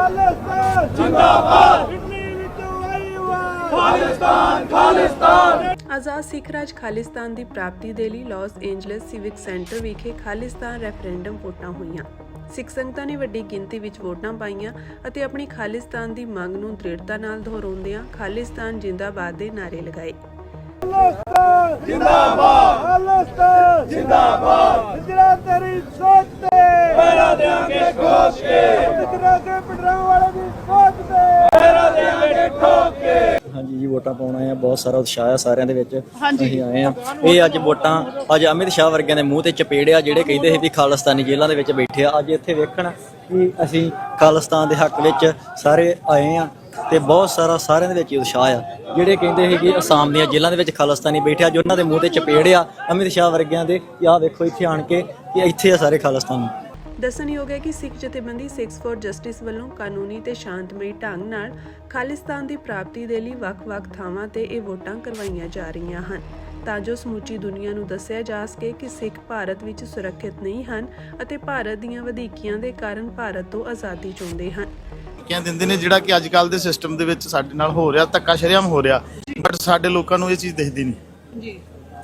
ਖਾਲਿਸਤਾਨ ਜਿੰਦਾਬਾਦ ਇਟਲੀ ਵਿੱਚੋਂ ਆਈ ਆਵਾਜ਼ ਆਜ਼ਾਦ ਸਿੱਖ ਰਾਜ ਖਾਲਿਸਤਾਨ ਦੀ ਪ੍ਰਾਪਤੀ ਦੇ ਲਈ ਲਾਸ ਏਂਜਲਸ ਸਿਵਿਕ ਸੈਂਟਰ ਵਿਖੇ ਖਾਲਿਸਤਾਨ ਰੈਫਰੈਂਡਮ ਵੋਟਾਂ ਹੋਈਆਂ ਸਿੱਖ ਸੰਗਤਾਂ ਨੇ ਵੱਡੀ ਗਿਣਤੀ ਵਿੱਚ ਵੋਟਾਂ ਪਾਈਆਂ ਅਤੇ ਆਪਣੀ ਖਾਲਿਸਤਾਨ ਦੀ ਮੰਗ ਨੂੰ ਦ੍ਰਿੜਤਾ ਨਾਲ ਦੁਹਰਾਉਂਦਿਆਂ ਖਾਲਿਸਤਾਨ ਜਿੰਦਾਬਾਦ ਦੇ ਨਾਅਰੇ ਲਗਾਏ ਖਾਲਿਸਤਾਨ ਜਿੰਦਾਬਾਦ ਖਾਲਿਸਤਾਨ ਜਿੰਦਾਬਾਦ ਦੇਾਂਗੇ ਹਾਂਜੀ ਜੀ ਵੋਟਾਂ ਪਾਉਣ ਆਏ ਆ ਬਹੁਤ ਸਾਰਾ ਉਤਸ਼ਾਹ ਆ ਸਾਰਿਆਂ ਦੇ ਵਿੱਚ। ਅਸੀਂ ਆਏ ਆ। ਇਹ ਅੱਜ ਵੋਟਾਂ ਅੱਜ ਅਮਿਤ ਸ਼ਾਹ ਵਰਗਿਆਂ ਦੇ ਮੂੰਹ ਤੇ ਚਪੇੜਿਆ ਜਿਹੜੇ ਕਹਿੰਦੇ ਸੀ ਵੀ ਖਾਲਿਸਤਾਨੀ ਜੇਲ੍ਹਾਂ ਦੇ ਵਿੱਚ ਬੈਠੇ ਆ। ਅੱਜ ਇੱਥੇ ਵੇਖਣ ਕਿ ਅਸੀਂ ਖਾਲਿਸਤਾਨ ਦੇ ਹੱਕ ਵਿੱਚ ਸਾਰੇ ਆਏ ਆ ਤੇ ਬਹੁਤ ਸਾਰਾ ਸਾਰਿਆਂ ਦੇ ਵਿੱਚ ਉਤਸ਼ਾਹ ਆ। ਜਿਹੜੇ ਕਹਿੰਦੇ ਸੀ ਕਿ ਅਸਾਮ ਦੀਆਂ ਜੇਲ੍ਹਾਂ ਦੇ ਵਿੱਚ ਖਾਲਿਸਤਾਨੀ ਬੈਠੇ ਅੱਜ ਉਹਨਾਂ ਦੇ ਮੂੰਹ ਤੇ ਚਪੇੜਿਆ ਅਮਿਤ ਸ਼ਾਹ ਵਰਗਿਆਂ ਦੇ ਆਹ ਵੇਖੋ ਇੱਥੇ ਆਣ ਕੇ ਕਿ ਇੱਥੇ ਆ ਸਾਰੇ ਖਾਲਿਸਤਾਨੀ। ਦੱਸਣਯੋਗ ਹੈ ਕਿ ਸਿੱਖ ਜਥੇਬੰਦੀ 6 ਫॉर ਜਸਟਿਸ ਵੱਲੋਂ ਕਾਨੂੰਨੀ ਤੇ ਸ਼ਾਂਤਮਈ ਢੰਗ ਨਾਲ ਖਾਲਿਸਤਾਨ ਦੀ ਪ੍ਰਾਪਤੀ ਦੇ ਲਈ ਵੱਖ-ਵੱਖ ਥਾਵਾਂ ਤੇ ਇਹ ਵੋਟਾਂ ਕਰਵਾਈਆਂ ਜਾ ਰਹੀਆਂ ਹਨ। ਤਾਂ ਜੋ ਸਮੁੱਚੀ ਦੁਨੀਆ ਨੂੰ ਦੱਸਿਆ ਜਾ ਸਕੇ ਕਿ ਸਿੱਖ ਭਾਰਤ ਵਿੱਚ ਸੁਰੱਖਿਅਤ ਨਹੀਂ ਹਨ ਅਤੇ ਭਾਰਤ ਦੀਆਂ ਵਧੀਕੀਆਂ ਦੇ ਕਾਰਨ ਭਾਰਤ ਤੋਂ ਆਜ਼ਾਦੀ ਚਾਹੁੰਦੇ ਹਨ। ਕਿਆ ਦਿੰਦੇ ਨੇ ਜਿਹੜਾ ਕਿ ਅੱਜ ਕੱਲ ਦੇ ਸਿਸਟਮ ਦੇ ਵਿੱਚ ਸਾਡੇ ਨਾਲ ਹੋ ਰਿਹਾ ਧੱਕਾ ਸ਼ਰੇਆਮ ਹੋ ਰਿਹਾ। ਬਟ ਸਾਡੇ ਲੋਕਾਂ ਨੂੰ ਇਹ ਚੀਜ਼ ਦਿਖਦੀ ਨਹੀਂ। ਜੀ।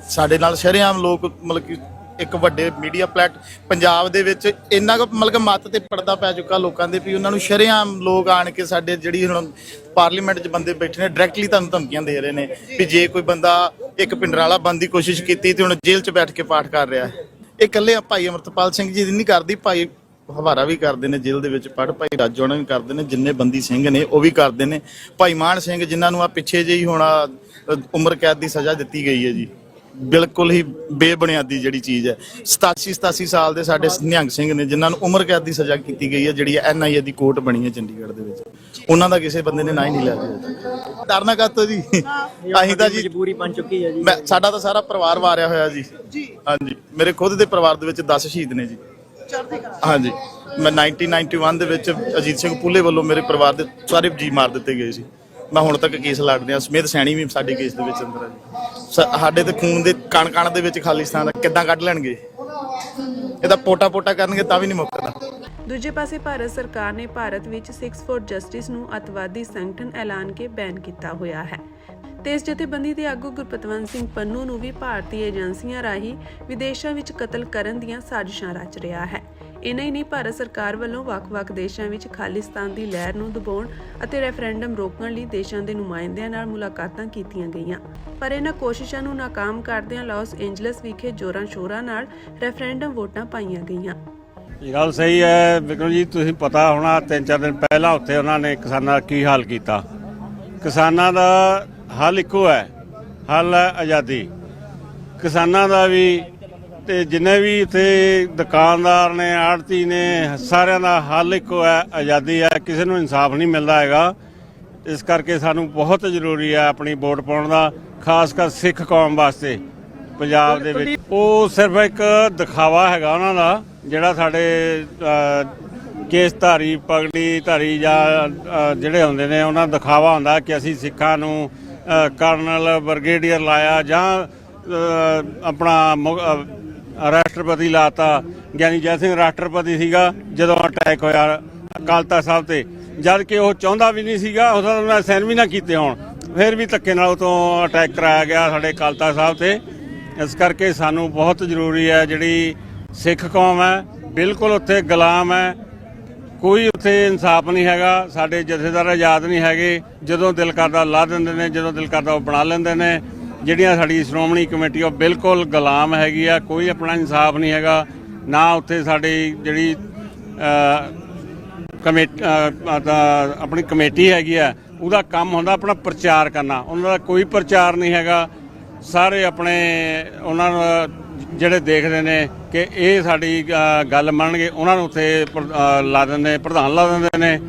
ਸਾਡੇ ਨਾਲ ਸ਼ਰੇਆਮ ਲੋਕ ਮਤਲਬ ਕਿ ਇੱਕ ਵੱਡੇ ਮੀਡੀਆ ਪਲੇਟ ਪੰਜਾਬ ਦੇ ਵਿੱਚ ਇੰਨਾ ਕੁ ਮਤਲਬ ਮੱਤ ਤੇ ਪਰਦਾ ਪੈ ਚੁੱਕਾ ਲੋਕਾਂ ਦੇ ਵੀ ਉਹਨਾਂ ਨੂੰ ਸ਼ਰੇਆਮ ਲੋਕ ਆਣ ਕੇ ਸਾਡੇ ਜਿਹੜੀ ਹੁਣ ਪਾਰਲੀਮੈਂਟ 'ਚ ਬੰਦੇ ਬੈਠੇ ਨੇ ਡਾਇਰੈਕਟਲੀ ਤੁਹਾਨੂੰ ਧਮਕੀਆਂ ਦੇ ਰਹੇ ਨੇ ਵੀ ਜੇ ਕੋਈ ਬੰਦਾ ਇੱਕ ਪਿੰਡਰਾਲਾ ਬੰਦ ਦੀ ਕੋਸ਼ਿਸ਼ ਕੀਤੀ ਤੇ ਹੁਣ ਜੇਲ੍ਹ 'ਚ ਬੈਠ ਕੇ ਪਾਠ ਕਰ ਰਿਹਾ ਹੈ। ਇਹ ਇਕੱਲੇ ਭਾਈ ਅਮਰਤਪਾਲ ਸਿੰਘ ਜੀ ਦੀ ਨਹੀਂ ਕਰਦੀ, ਭਾਈ ਹਵਾਰਾ ਵੀ ਕਰਦੇ ਨੇ ਜੇਲ੍ਹ ਦੇ ਵਿੱਚ ਪੜ ਭਾਈ ਰਾਜੋਣਾ ਵੀ ਕਰਦੇ ਨੇ, ਜਿੰਨੇ ਬੰਦੀ ਸਿੰਘ ਨੇ ਉਹ ਵੀ ਕਰਦੇ ਨੇ। ਭਾਈ ਮਾਨ ਸਿੰਘ ਜਿਨ੍ਹਾਂ ਨੂੰ ਆ ਪਿੱਛੇ ਜਿਹੀ ਹੁਣ ਉਮਰ ਕੈਦ ਦੀ ਸਜ਼ਾ ਦਿੱਤੀ ਗਈ ਹੈ ਜੀ। ਬਿਲਕੁਲ ਹੀ ਬੇਬੁਨਿਆਦੀ ਜਿਹੜੀ ਚੀਜ਼ ਹੈ। 87 87 ਸਾਲ ਦੇ ਸਾਡੇ ਨਿਹੰਗ ਸਿੰਘ ਨੇ ਜਿਨ੍ਹਾਂ ਨੂੰ ਉਮਰ ਕੈਦ ਦੀ ਸਜ਼ਾ ਕੀਤੀ ਗਈ ਹੈ ਜਿਹੜੀ ਐਨਆਈਏ ਦੀ ਕੋਰਟ ਬਣੀ ਹੈ ਚੰਡੀਗੜ੍ਹ ਦੇ ਵਿੱਚ। ਉਹਨਾਂ ਦਾ ਕਿਸੇ ਬੰਦੇ ਨੇ ਨਾਂ ਹੀ ਨਹੀਂ ਲਿਆ ਜੀ। ਡਰਨਾ ਕਾਤੋਂ ਜੀ? ਅਸੀਂ ਤਾਂ ਜੀ ਮਜਬੂਰੀ ਬਣ ਚੁੱਕੀ ਹੈ ਜੀ। ਮੈਂ ਸਾਡਾ ਤਾਂ ਸਾਰਾ ਪਰਿਵਾਰ ਵਾਰਿਆ ਹੋਇਆ ਜੀ। ਜੀ। ਹਾਂਜੀ। ਮੇਰੇ ਖੁਦ ਦੇ ਪਰਿਵਾਰ ਦੇ ਵਿੱਚ 10 ਸ਼ਹੀਦ ਨੇ ਜੀ। ਹਾਂਜੀ। ਮੈਂ 1991 ਦੇ ਵਿੱਚ ਅਜੀਤ ਸਿੰਘ ਪੁੱਲੇ ਵੱਲੋਂ ਮੇਰੇ ਪਰਿਵਾਰ ਦੇ ਸਾਰੇ ਜੀ ਮਾਰ ਦਿੱਤੇ ਗਏ ਸੀ। ਮੈਂ ਹੁਣ ਤੱਕ ਕੇਸ ਲੜ ਰਿਹਾ ਸਮੇਤ ਸੈਣੀ ਵੀ ਸਾਡੇ ਕੇਸ ਦੇ ਵਿੱਚ ਅੰਦਰ ਹੈ ਜੀ। ਸ- ਸਾਡੇ ਤੇ ਖੂਨ ਦੇ ਕਣ ਕਣ ਦੇ ਵਿੱਚ ਖਾਲਿਸਤਾਨ ਦਾ ਕਿੱਦਾਂ ਕੱਢ ਲੈਣਗੇ? ਇਹਦਾ ਪੋਟਾ ਪੋਟਾ ਕਰਨਗੇ ਤਾਂ ਵੀ ਨਹੀਂ ਮੁੱਕਦਾ। ਦੂਜੇ ਪਾਸੇ ਭਾਰਤ ਸਰਕਾਰ ਨੇ ਭਾਰਤ ਵਿੱਚ 6 ਫੋਰ ਜਸਟਿਸ ਨੂੰ ਅਤਵਾਦੀ ਸੰਗਠਨ ਐਲਾਨ ਕੇ ਬੈਨ ਕੀਤਾ ਹੋਇਆ ਹੈ। ਤੇ ਇਸ ਜਥੇਬੰਦੀ ਦੇ ਆਗੂ ਗੁਰਪਤਵੰਤ ਸਿੰਘ ਪੰਨੂ ਨੂੰ ਵੀ ਭਾਰਤੀ ਏਜੰਸੀਆਂ ਰਾਹੀਂ ਵਿਦੇਸ਼ਾਂ ਵਿੱਚ ਕਤਲ ਕਰਨ ਦੀਆਂ ਸਾਜ਼ਿਸ਼ਾਂ ਰਚ ਰਿਹਾ ਹੈ। ਇਨਾ ਹੀ ਨਹੀਂ, ਭਾਰਤ ਸਰਕਾਰ ਵੱਲੋਂ ਵੱਖ-ਵੱਖ ਦੇਸ਼ਾਂ ਵਿੱਚ ਖਾਲਿਸਤਾਨ ਦੀ ਲਹਿਰ ਨੂੰ ਦਬਾਉਣ ਅਤੇ ਰੈਫਰੈਂਡਮ ਰੋਕਣ ਲਈ ਦੇਸ਼ਾਂ ਦੇ ਨੁਮਾਇੰਦਿਆਂ ਨਾਲ ਮੁਲਾਕਾਤਾਂ ਕੀਤੀਆਂ ਗਈਆਂ। ਪਰ ਇਹਨਾਂ ਕੋਸ਼ਿਸ਼ਾਂ ਨੂੰ ਨਾਕਾਮ ਕਰਦਿਆਂ ਲਾਸ ਏਂਜਲਸ ਵਿਖੇ ਜੋਰਾਂ ਸ਼ੋਰਾਂ ਨਾਲ ਰੈਫਰੈਂਡਮ ਵੋਟਾਂ ਪਾਈਆਂ ਗਈਆਂ। ਇਹ ਗੱਲ ਸਹੀ ਹੈ, ਵਿਕਰਮ ਜੀ, ਤੁਸੀਂ ਪਤਾ ਹੋਣਾ ਤਿੰਨ ਚਾਰ ਦਿਨ ਪਹਿਲਾਂ ਉੱਥੇ ਉਹਨਾਂ ਨੇ ਕਿਸਾਨਾਂ ਦਾ ਕੀ ਹਾਲ ਕੀਤਾ। ਕਿਸਾਨਾਂ ਦਾ ਹੱਲ ਇੱਕੋ ਹੈ, ਹੱਲ ਹੈ ਆਜ਼ਾਦੀ। ਕਿਸਾਨਾਂ ਦਾ ਵੀ ਤੇ ਜਿੰਨੇ ਵੀ ਇੱਥੇ ਦੁਕਾਨਦਾਰ ਨੇ ਆੜਤੀ ਨੇ, ਸਾਰਿਆਂ ਦਾ ਹੱਲ ਇੱਕੋ ਹੈ, ਆਜ਼ਾਦੀ ਹੈ, ਕਿਸੇ ਨੂੰ ਇਨਸਾਫ ਨਹੀਂ ਮਿਲਦਾ ਹੈਗਾ। ਇਸ ਕਰਕੇ ਸਾਨੂੰ ਬਹੁਤ ਜ਼ਰੂਰੀ ਹੈ ਆਪਣੀ ਵੋਟ ਪਾਉਣ ਦਾ, ਖਾਸ ਕਰ ਸਿੱਖ ਕੌਮ ਵਾਸਤੇ, ਪੰਜਾਬ ਦੇ ਵਿੱਚ। ਉਹ ਸਿਰਫ ਇੱਕ ਦਿਖਾਵਾ ਹੈਗਾ ਉਹਨਾਂ ਦਾ, ਜਿਹੜਾ ਸਾਡੇ ਕੇਸ ਧਾਰੀ, ਪਗੜੀ ਧਾਰੀ ਜਾਂ ਜਿਹੜੇ ਹੁੰਦੇ ਨੇ, ਉਹਨਾਂ ਦਿਖਾਵਾ ਹੁੰਦਾ ਕਿ ਅਸੀਂ ਸਿੱਖਾਂ ਨੂੰ ਕਰਨਲ, ਬ੍ਰਿਗੇਡੀਅਰ ਲਾਇਆ ਜਾਂ ਆਪਣਾ ਮੁ- ਰਾਸ਼ਟਰਪਤੀ ਲਾਤਾ ਗਿਆਨੀ ਜੈ ਸਿੰਘ ਰਾਸ਼ਟਰਪਤੀ ਸੀਗਾ ਜਦੋਂ ਅਟੈਕ ਹੋਇਆ ਅਕਾਲਤਾ ਸਾਹਿਬ ਤੇ। ਜਦ ਕਿ ਉਹ ਚਾਹੁੰਦਾ ਵੀ ਨਹੀਂ ਸੀਗਾ ਉਹਦਾ ਉਹਨਾਂ ਸਾਈਨ ਵੀ ਨਾ ਕੀਤੇ ਹੋਣ। ਫਿਰ ਵੀ ਧੱਕੇ ਨਾਲ ਉਹ ਤੋਂ ਅਟੈਕ ਕਰਾਇਆ ਗਿਆ ਸਾਡੇ ਅਕਾਲਤਾ ਸਾਹਿਬ ਤੇ। ਇਸ ਕਰਕੇ ਸਾਨੂੰ ਬਹੁਤ ਜ਼ਰੂਰੀ ਹੈ ਜਿਹੜੀ ਸਿੱਖ ਕੌਮ ਹੈ, ਬਿਲਕੁਲ ਉੱਥੇ ਗੁਲਾਮ ਹੈ। ਕੋਈ ਉੱਥੇ ਇਨਸਾਫ ਨਹੀਂ ਹੈਗਾ, ਸਾਡੇ ਜਥੇਦਾਰ ਆਜ਼ਾਦ ਨਹੀਂ ਹੈਗੇ। ਜਦੋਂ ਦਿਲ ਕਰਦਾ ਲਾ ਦਿੰਦੇ ਨੇ, ਜਦੋਂ ਦਿਲ ਕਰਦਾ ਉਹ ਬਣਾ ਲੈਂਦੇ ਨੇ। ਜਿਹੜੀਆਂ ਸਾਡੀ ਸ਼੍ਰੋਮਣੀ ਕਮੇਟੀ ਉਹ ਬਿਲਕੁਲ ਗੁਲਾਮ ਹੈਗੀ ਆ ਕੋਈ ਆਪਣਾ ਇਨਸਾਫ ਨਹੀਂ ਹੈਗਾ ਨਾ ਉੱਥੇ ਸਾਡੀ ਜਿਹੜੀ ਕਮੇਟੀ ਆਪਣੀ ਕਮੇਟੀ ਹੈਗੀ ਆ ਉਹਦਾ ਕੰਮ ਹੁੰਦਾ ਆਪਣਾ ਪ੍ਰਚਾਰ ਕਰਨਾ ਉਹਨਾਂ ਦਾ ਕੋਈ ਪ੍ਰਚਾਰ ਨਹੀਂ ਹੈਗਾ। ਸਾਰੇ ਆਪਣੇ ਉਹਨਾਂ ਨੂੰ ਜਿਹੜੇ ਦੇਖਦੇ ਨੇ ਕਿ ਇਹ ਸਾਡੀ ਗੱਲ ਮੰਨਣਗੇ ਉਹਨਾਂ ਨੂੰ ਉੱਥੇ ਪ੍ਰ- ਲਾ ਦਿੰਦੇ ਨੇ, ਪ੍ਰਧਾਨ ਲਾ ਦਿੰਦੇ ਨੇ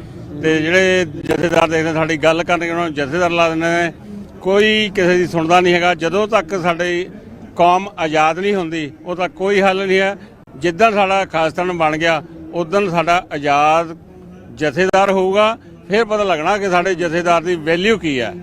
ਤੇ ਜਿਹੜੇ ਜਥੇਦਾਰ ਦੇਖਦੇ ਸਾਡੀ ਗੱਲ ਕਰਨਗੇ ਉਹਨਾਂ ਨੂੰ ਜਥੇਦਾਰ ਲਾ ਦਿੰਦੇ ਨੇ। ਕੋਈ ਕਿਸੇ ਦੀ ਸੁਣਦਾ ਨਹੀਂ ਹੈਗਾ। ਜਦੋਂ ਤੱਕ ਸਾਡੀ ਕੌਮ ਆਜ਼ਾਦ ਨਹੀਂ ਹੁੰਦੀ, ਉਹ ਤਾਂ ਕੋਈ ਹੱਲ ਨਹੀਂ ਹੈ। ਜਿੱਦਾਂ ਸਾਡਾ ਖਾਲਿਸਤਾਨ ਬਣ ਗਿਆ, ਉਦੋਂ ਸਾਡਾ ਆਜ਼ਾਦ ਜਥੇਦਾਰ ਹੋਊਗਾ। ਫਿਰ ਪਤਾ ਲੱਗਣਾ ਕਿ ਸਾਡੇ ਜਥੇਦਾਰ ਦੀ ਵੈਲਿਊ ਕੀ ਹੈ।